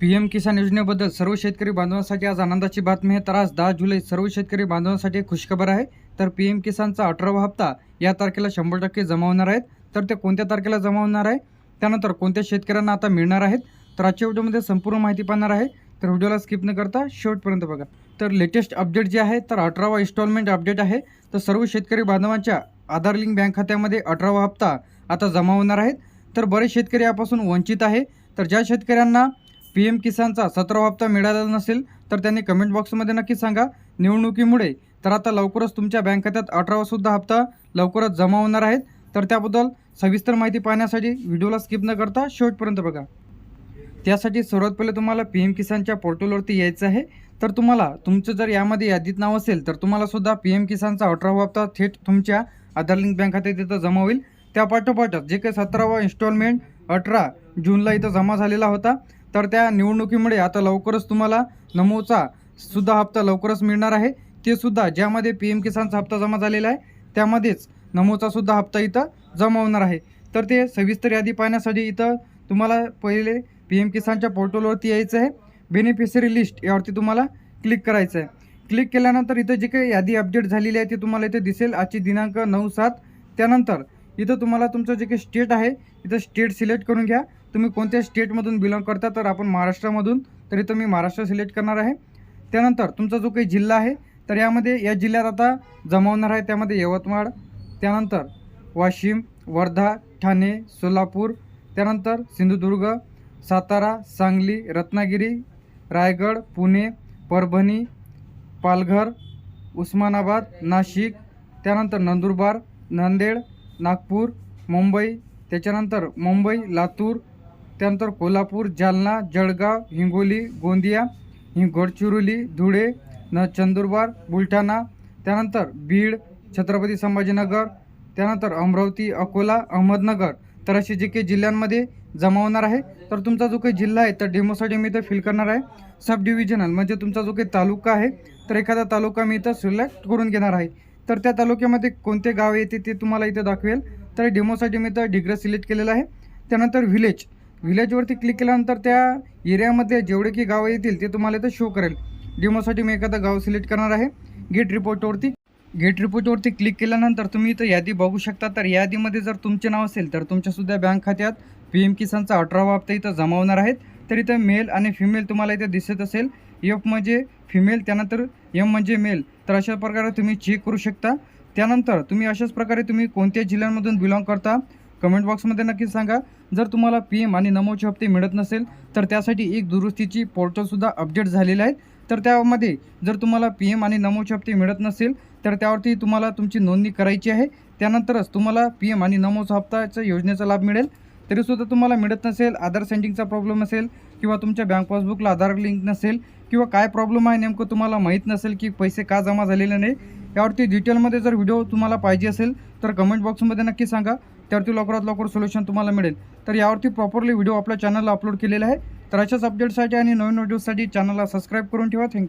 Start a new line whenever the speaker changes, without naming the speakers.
P M किसान योजनेबद्दल सर्व शेतकरी बांधवांसाठी आज आनंदाची बातमी आहे. तर आज दहा जुलै सर्व शेतकरी बांधवांसाठी एक खुशखबर आहे. तर पी एम किसानचा अठरावा हप्ता या तारखेला शंभर टक्के जमा होणार आहेत तर ते कोणत्या तारखेला जमा होणार आहे? त्यानंतर कोणत्या शेतकऱ्यांना आता मिळणार आहेत? तर आजच्या व्हिडिओमध्ये संपूर्ण माहिती पाहणार आहे. तर व्हिडिओला स्किप न करता शेवटपर्यंत बघा. तर लेटेस्ट अपडेट जे आहे तर अठरावा इन्स्टॉलमेंट अपडेट आहे. तर सर्व शेतकरी बांधवांच्या आधार लिंक बँक खात्यामध्ये अठरावा हप्ता आता जमा होणार आहेत. तर बरेच शेतकरी यापासून वंचित आहे. तर ज्या शेतकऱ्यांना पी एम किसानचा सतरावा हप्ता मिळालेला नसेल तर त्यांनी कमेंट बॉक्समध्ये नक्की सांगा. निवडणुकीमुळे तर आता लवकरच तुमच्या बँक खात्यात अठरावासुद्धा हप्ता लवकरच जमा होणार आहेत. तर त्याबद्दल सविस्तर माहिती पाहण्यासाठी व्हिडिओला स्किप न करता शेवटपर्यंत बघा. त्यासाठी सर्वात पहिले तुम्हाला पी एम किसानच्या पोर्टलवरती यायचं आहे. तर तुम्हाला तुमचं जर यामध्ये यादीत नाव असेल तर तुम्हालासुद्धा पी एम किसानचा अठरावा हप्ता थेट तुमच्या आधार लिंक बँक खात्यात तिथं जमा होईल. त्या पाठोपाठच जे काही सतरावा इन्स्टॉलमेंट अठरा जूनला इथं जमा झालेला होता तर त्या निवडणुकीमुळे आता लवकरच तुम्हाला नमोचा सुद्धा हप्ता लवकरच मिळणार आहे. ते सुद्धा ज्यामध्ये पी एम किसानचा हप्ता जमा झालेला आहे त्यामध्येच नमोचा सुद्धा हप्ता इथं जमा होणार आहे. तर ते सविस्तर यादी पाहण्यासाठी इथं तुम्हाला पहिले पी एम किसानच्या पोर्टलवरती यायचं आहे. बेनिफिशरी लिस्ट यावरती तुम्हाला क्लिक करायचं आहे. क्लिक केल्यानंतर इथं जी काही यादी अपडेट झालेली आहे ती तुम्हाला इथे दिसेल. आजची दिनांक नऊ सात. त्यानंतर इथं तुम्हाला तुमचं जे काही स्टेट आहे इथं स्टेट सिलेक्ट करून घ्या. तुम्ही कोणत्या स्टेटमधून बिलॉंग करता तर आपण महाराष्ट्रामधून तर इथं मी महाराष्ट्र सिलेक्ट करणार आहे. त्यानंतर तुमचा जो काही जिल्हा आहे तर यामध्ये या जिल्ह्यात आता जमावणार आहे त्यामध्ये यवतमाळ त्यानंतर वाशिम वर्धा ठाणे सोलापूर त्यानंतर सिंधुदुर्ग सातारा सांगली रत्नागिरी रायगड पुणे परभणी पालघर उस्मानाबाद नाशिक त्यानंतर नंदुरबार नांदेड नागपूर मुंबई त्याच्यानंतर मुंबई लातूर त्यानंतर कोल्हापूर जालना जळगाव हिंगोली गोंदिया गडचिरोली धुळे न चंदुरबार बुलढाणा त्यानंतर बीड छत्रपती संभाजीनगर त्यानंतर अमरावती अकोला अहमदनगर. तर असे जे काही जिल्ह्यांमध्ये जमा होणार आहे तर तुमचा जो काही जिल्हा आहे तर डेमोसाठी मी इथं फिल करणार आहे. सब डिव्हिजनल म्हणजे तुमचा जो काही तालुका आहे तर एखादा तालुका मी इथं सिलेक्ट करून घेणार आहे. तर त्या तालुक्यामध्ये कोणते गाव येते ते तुम्हाला इथं दाखवेल. तर डेमोसाठी मी इथं डिग्रस सिलेक्ट केलेलं आहे. त्यानंतर व्हिलेज विलेजवरती क्लिक केल्यानंतर त्या एरियामध्ये जेवढे की गावं येतील ते तुम्हाला इथं शो करेल. डेमोसाठी मी एखादं गाव सिलेक्ट करणार आहे. गेट रिपोर्टवरती गेट रिपोर्टवरती क्लिक केल्यानंतर तुम्ही इथं यादी बघू शकता. तर यादीमध्ये जर तुमचे नाव असेल तर तुमच्यासुद्धा बँक खात्यात पी एम किसानचा अठरावा हप्ता इथं जमा होणार आहेत. तर इथं मेल आणि फिमेल तुम्हाला इथं दिसत असेल. एफ म्हणजे फिमेल त्यानंतर एम म्हणजे मेल तर अशा प्रकारे तुम्ही चेक करू शकता. त्यानंतर तुम्ही अशाच प्रकारे तुम्ही कोणत्या जिल्ह्यांमधून बिलॉंग करता? कमेंट बॉक्समध्ये नक्कीच सांगा. जर तुम्हाला पी एम आणि नमोचे हप्ते मिळत नसेल तर त्यासाठी एक दुरुस्तीची पोर्टलसुद्धा अपडेट झालेलं आहे. तर त्यामध्ये जर तुम्हाला पी एम आणि नमोचे हप्ते मिळत नसेल तर त्यावरती तुम्हाला तुमची नोंदणी करायची आहे. त्यानंतरच तुम्हाला पी एम आणि नमोचा हप्ताच्या योजनेचा लाभ मिळेल. तरीसुद्धा तुम्हाला मिळत नसेल आधार सेंडिंगचा प्रॉब्लेम असेल किंवा तुमच्या बँक पासबुकला आधार लिंक नसेल किंवा काय प्रॉब्लेम आहे नेमकं तुम्हाला माहीत नसेल की पैसे का जमा झालेले नाही यावरती डिटेलमध्ये जर व्हिडिओ तुम्हाला पाहिजे असेल तर कमेंट बॉक्समध्ये नक्की सांगा. त्यावरती लवकरात लवकर सोल्युशन तुम्हाला मिळेल. तर यावरती प्रॉपरली व्हिडिओ आपल्या चॅनलला अपलोड केलेला आहे. तर अशाच अपडेटसाठी आणि नवीन व्हिडिओसाठी चॅनलला सबस्क्राईब करून ठेवा. थँक्यू